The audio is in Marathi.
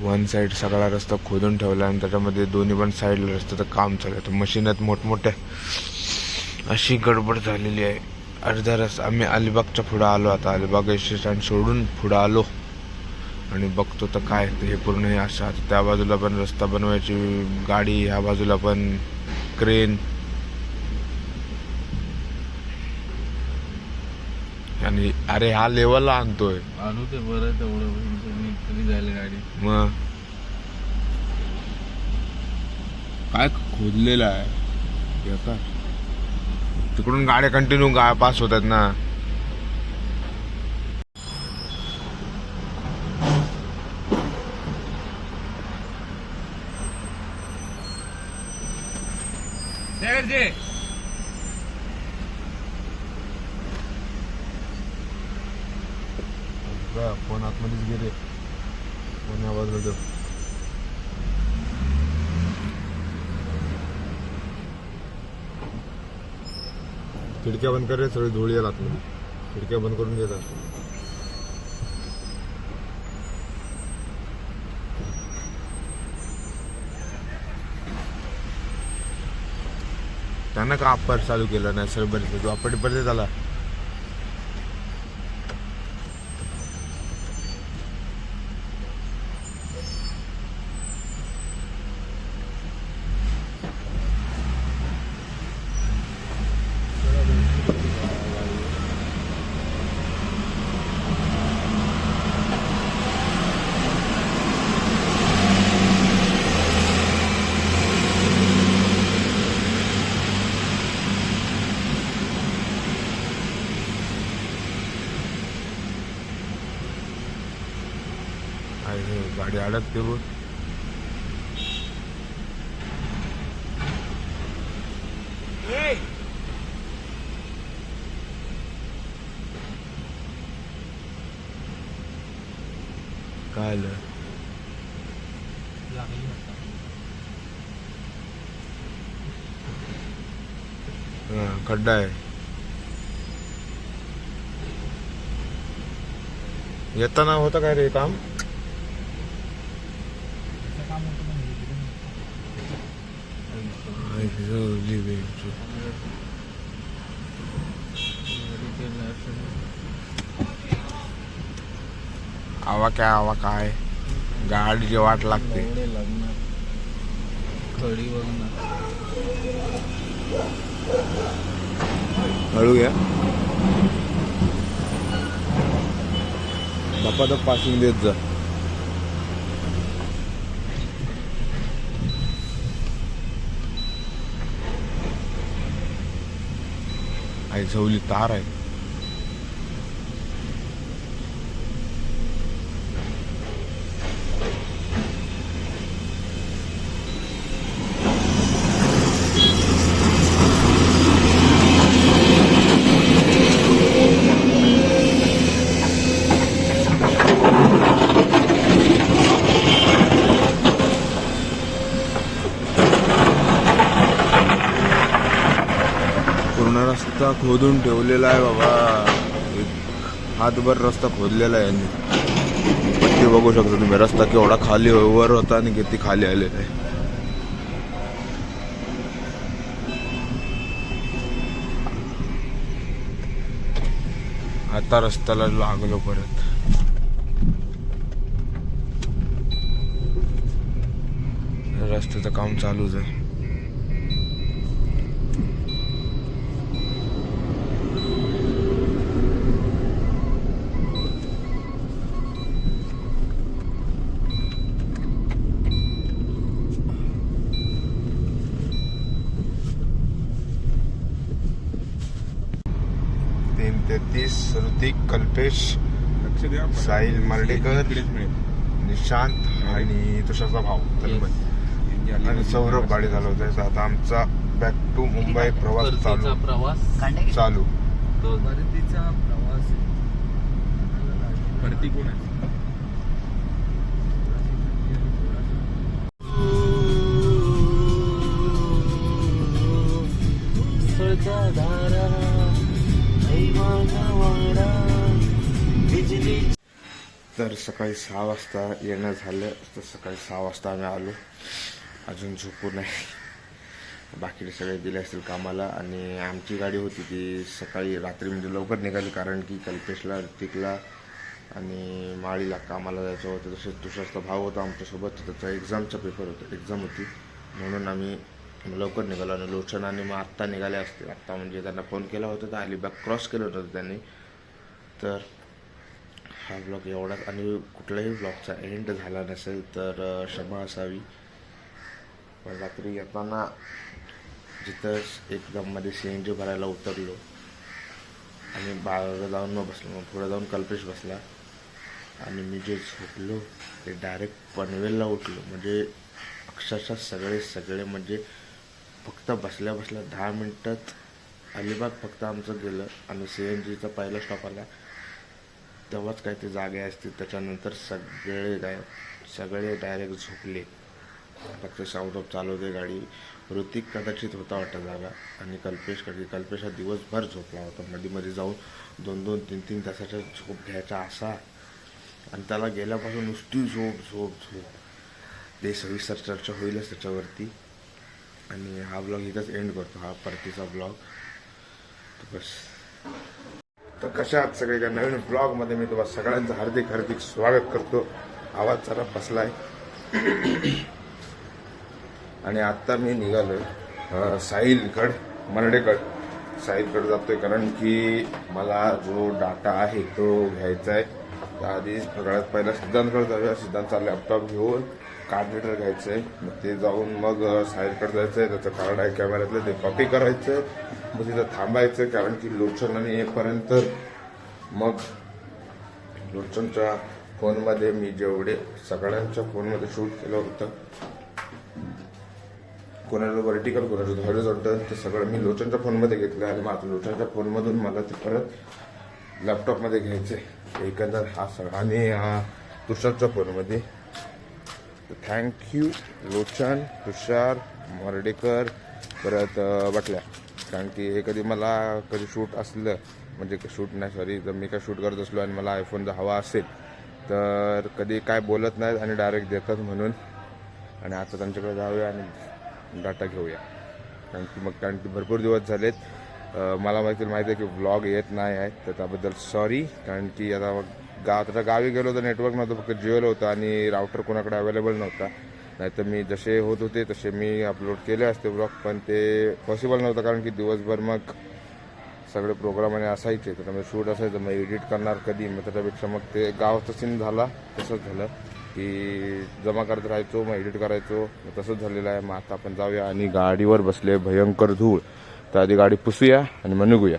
वन साईड सगळा रस्ता खोदून ठेवला आणि त्याच्यामध्ये दोन्ही पण साईडला रस्त्याचं काम चालू आहे. तर मशीन मोठमोठ्या अशी गडबड झालेली आहे. अर्धा रस्ता आम्ही अलिबागच्या पुढं आलो आता. अलिबाग स्टँड सोडून पुढं आलो. आणि बघतो तर काय तर हे पूर्ण हे असं. आता त्या बाजूला पण रस्ता बनवायची गाडी ह्या बाजूला पण क्रेन आणि अरे हा लेवलला आणतोय. आणू ते बरं तेवढं मी कधी जायला गाडी. मग? काय खोदलेलं आहे? बेकार. तिकडून गाड्या कंटिन्यू गा पास होतात ना. फोन आतमध्येच गेले. कोणी आवाज होतो खिडक्या बंद कर सगळी धुळी येईल आतमध्ये. खिडक्या बंद करून घेतात त्यांना का अप्पर चालू केलं? नाही सर बरेच तू अपडी झाला आहे गाडी अडकते बघ काय आलं? हा खड्डा आहे. येताना होतं काय रे काम? आई, जवळली आवा काय आवा काय गाडीची वाट लागते. एवढे हळू घ्या धपाधप पासिंग देत जा. aí eles reabilitaram खोदून ठेवलेला आहे बाबा. एक हातभर रस्ता खोदलेला आहे यांनी. पट्टी बघू शकता तुम्ही रस्ता केवढा खाली हो-, वर होता आणि किती खाली आलेला आहे. आता रस्त्याला लागलो परत. रस्त्याचं काम चालूच आहे. तेहतीस ऋतिक कल्पेश साहिल मर्डेकर निशांत आणि तुषारचा भाव तन्मय आणि सौरभ गाडी चालवतोय आता आमचा बॅक टू मुंबई प्रवास चालू. प्रवास चालू. तो परतीचा प्रवास परती कोण आहे? तर सकाळी सहा वाजता येणं झालं. तर सकाळी सहा वाजता आम्ही आलो. अजून झोपू नाही. बाकीचे सगळे गेले असतील कामाला. आणि आमची गाडी होती ती सकाळी रात्री म्हणजे लवकर निघाली कारण की कल्पेशला ऋतिकला आणि माळीला कामाला जायचं होतं. तसेच तुषारचा भाव होता आमच्यासोबत. त्याचा एक्झामचा पेपर होता. एक्झाम होती. म्हणून आम्ही लवकर निघालो. आणि लोचन आणि मग आत्ता निघाले असते. आत्ता म्हणजे त्यांना फोन केला होता. तर अलिबाग क्रॉस केलं होतं त्यांनी. तर हा ब्लॉग एवढाच आणि कुठल्याही ब्लॉगचा एंड झाला नसेल तर क्षमा असावी. पण रात्री येताना जिथं एकदम मध्ये सी एन जी भरायला उतरलो आणि बाळाला जाऊन मग बसलो. मग पुढे जाऊन कल्पेश बसला आणि मी जे झोपलो ते डायरेक्ट पनवेलला उठलो. म्हणजे अक्षरशः सगळे सगळे म्हणजे फक्त बसल्या बसल्या दहा मिनटात अलिबाग फक्त आमचं गेलं आणि सी एन जीचा पहिला स्टॉप आला. तेव्हाच काय ते जागे असतील. त्याच्यानंतर सगळे गाय सगळे डायरेक्ट झोपले. फक्त साऊंड ऑफ चालवते गाडी. ऋतिक कदाचित होता वाटतं जागा. आणि कल्पेशकडे कल्पेश हा दिवसभर झोपला होता. मध्ये मध्ये जाऊन दोन दोन तीन तीन तासाचा झोप घ्यायचा असा. आणि त्याला गेल्यापासून नुसती झोप झोप झोप. ते सविस्तर चर्चा होईलच त्याच्यावरती. आणि हा ब्लॉग इथंच एंड करतो. हा परतीचा ब्लॉग बस. तर कशा आहात सगळे का नवीन ब्लॉगमध्ये मी तुम्हाला सगळ्यांचं हार्दिक हार्दिक स्वागत करतो. आवाज जरा बसलाय. आणि आत्ता मी निघालो साहिलगड साहिलकड मरडेकड साहिलकड जातोय कारण की मला जो डाटा आहे तो घ्यायचा आहे. आधी सगळ्यात पहिला सिद्धांतकडे जाऊया. सिद्धांतचा लॅपटॉप घेऊन कार्ड रिडर घ्यायचं. आहे मग ते जाऊन मग साईडकडे जायचं आहे त्याचं कार्ड आहे कॅमेऱ्यातलं ते कॉपी करायचं. आहे मग तिथं थांबायचं आहे कारण की लोचन आणि येईपर्यंत मग लोचनच्या फोनमध्ये मी जेवढे सगळ्यांच्या फोनमध्ये शूट केलं होतं कोणाचं व्हर्टिकल कोणाचं हॉरिझॉन्टल ते सगळं मी लोचनच्या फोनमध्ये घेतलं आणि मग आता लोचनच्या फोनमधून मला ते परत लॅपटॉपमध्ये घ्यायचे. एकंदर हा सगळा आणि हा तुषारच्या फोनमध्ये थँक्यू लोचन तुषार मर्डेकर. परत वाटल्या बटल्या. कारण की हे कधी मला कधी शूट असलं म्हणजे शूट नाही सॉरी जर मी काय शूट करत असलो आणि मला आयफोन जर हवा असेल तर कधी काय बोलत नाहीत आणि डायरेक्ट देतात म्हणून. आणि आता त्यांच्याकडे जाऊया आणि डाटा घेऊया. कारण की मग कारण की भरपूर दिवस झालेत. मला माहिती माहिती आहे की ब्लॉग येत नाही आहे तर त्याबद्दल सॉरी कारण की आता मग गाव आता गावी गेलो तर नेटवर्क नव्हतं फक्त जिओला होतं आणि राऊटर कोणाकडे अवेलेबल नव्हता. नाहीतर मी जसे होत होते तसे मी अपलोड केले असते ब्लॉग पण ते पॉसिबल नव्हतं कारण की दिवसभर मग सगळे प्रोग्राम आणि असायचे. तर मग शूट असायचं मग एडिट करणार कधी? मग त्याच्यापेक्षा मग ते गावाचा सीन झाला तसंच झालं की जमा करत राहायचो मग एडिट करायचो मग तसंच झालेलं आहे. मग आता आपण जाऊया आणि गाडीवर बसले भयंकर धूळ. तर आधी गाडी पुसूया आणि मग निघूया.